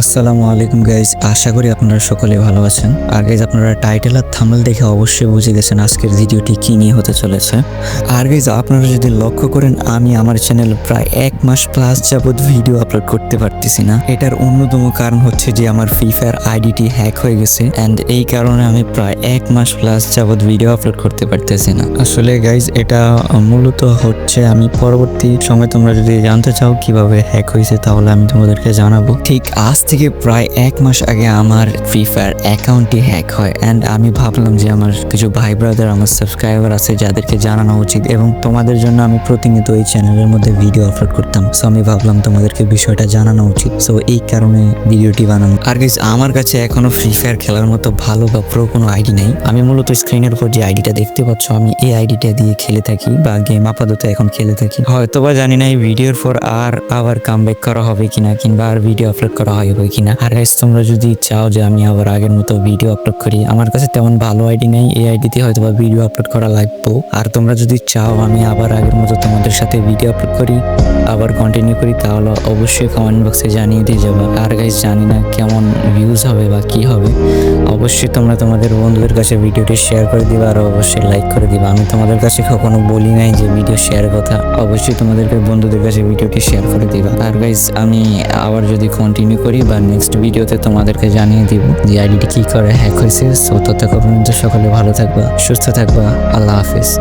আসসালামু আলাইকুম গাইজ আশা করি আপনারা সকলে ভালো আছেন। আর গাইজ আপনারা টাইটেল আর থাম্বনেল দেখে অবশ্যই বুঝে গেছেন আজকের ভিডিওটি কি নিয়ে হতে চলেছে। আর গাইজ আপনারা যদি লক্ষ্য করেন, আমি আমার চ্যানেল প্রায় এক মাস প্লাস যাবত ভিডিও আপলোড করতে পারতেছি না। এটার অন্যতম কারণ হচ্ছে যে আমার ফ্রি ফায়ার আইডিটি হ্যাক হয়ে গেছে অ্যান্ড এই কারণে আমি প্রায় এক মাস প্লাস যাবত ভিডিও আপলোড করতে পারতেছি না। আসলে গাইজ এটা মূলত হচ্ছে আমি পরবর্তী সময় তোমরা যদি জানতে চাও কীভাবে হ্যাক হয়েছে, তাহলে আমি তোমাদেরকে জানাব। ঠিক আজ থেকে প্রায় এক মাস আগে আমার ফ্রি ফায়ার অ্যাকাউন্টটি হ্যাক হয় অ্যান্ড আমি ভাবলাম যে আমার কিছু ভাই ব্রাদার আমার সাবস্ক্রাইবার আছে যাদেরকে জানানো উচিত এবং তোমাদের জন্য আমি প্রতিনিয়ত এই চ্যানেলের মধ্যে ভিডিও আপলোড করতাম। সো আমি ভাবলাম তোমাদেরকে বিষয়টা জানানো উচিত। সো এই কারণে ভিডিওটি বানানো। আর গাইজ আমার কাছে এখনও ফ্রি ফায়ার খেলার মতো ভালো বা প্রো কোনো আইডি নেই। আমি মূলত স্ক্রিনের উপর যে আইডিটা দেখতে পাচ্ছ, আমি এই আইডিটা দিয়ে খেলে থাকি বা গেম আপাতত এখন খেলে থাকি। হয়তো বা জানি না এই ভিডিওর পর আর আবার কাম করা হবে কিনা, কিংবা আর ভিডিও আপলোড করা হবে কিনা। আর গাইস তোমরা যদি চাও যে আমি আবার আগের মতো ভিডিও আপলোড করি, আমার কাছে তেমন ভালো আইডি নেই। এই আইডিতে হয়তো বা ভিডিও আপলোড করা লাগবে। আর তোমরা যদি চাও আমি আবার আগের মতো তোমাদের সাথে ভিডিও আপলোড করি আবার কন্টিনিউ করি, তাহলে অবশ্যই কমেন্ট বক্সে জানিয়ে দিয়ে যাব। আর গাইজ জানি না কেমন ভিউজ হবে বা কি হবে। অবশ্যই তোমরা তোমাদের বন্ধুদের কাছে ভিডিওটি শেয়ার করে দিবা আর অবশ্যই লাইক করে দিবা। আমি তোমাদের কাছে কখনো বলি নাই যে ভিডিও শেয়ার কথা। অবশ্যই তোমাদেরকে বন্ধুদের কাছে ভিডিওটি শেয়ার করে দিবা। আর গাইজ আমি আবার যদি কন্টিনিউ করি বা নেক্সট ভিডিওতে তোমাদেরকে জানিয়ে দিব যে আইডিটি কি করে হ্যাক হয়েছে। সো ততক্ষণ সকলে ভালো থাকবা, সুস্থ থাকবা। আল্লাহ হাফিজ।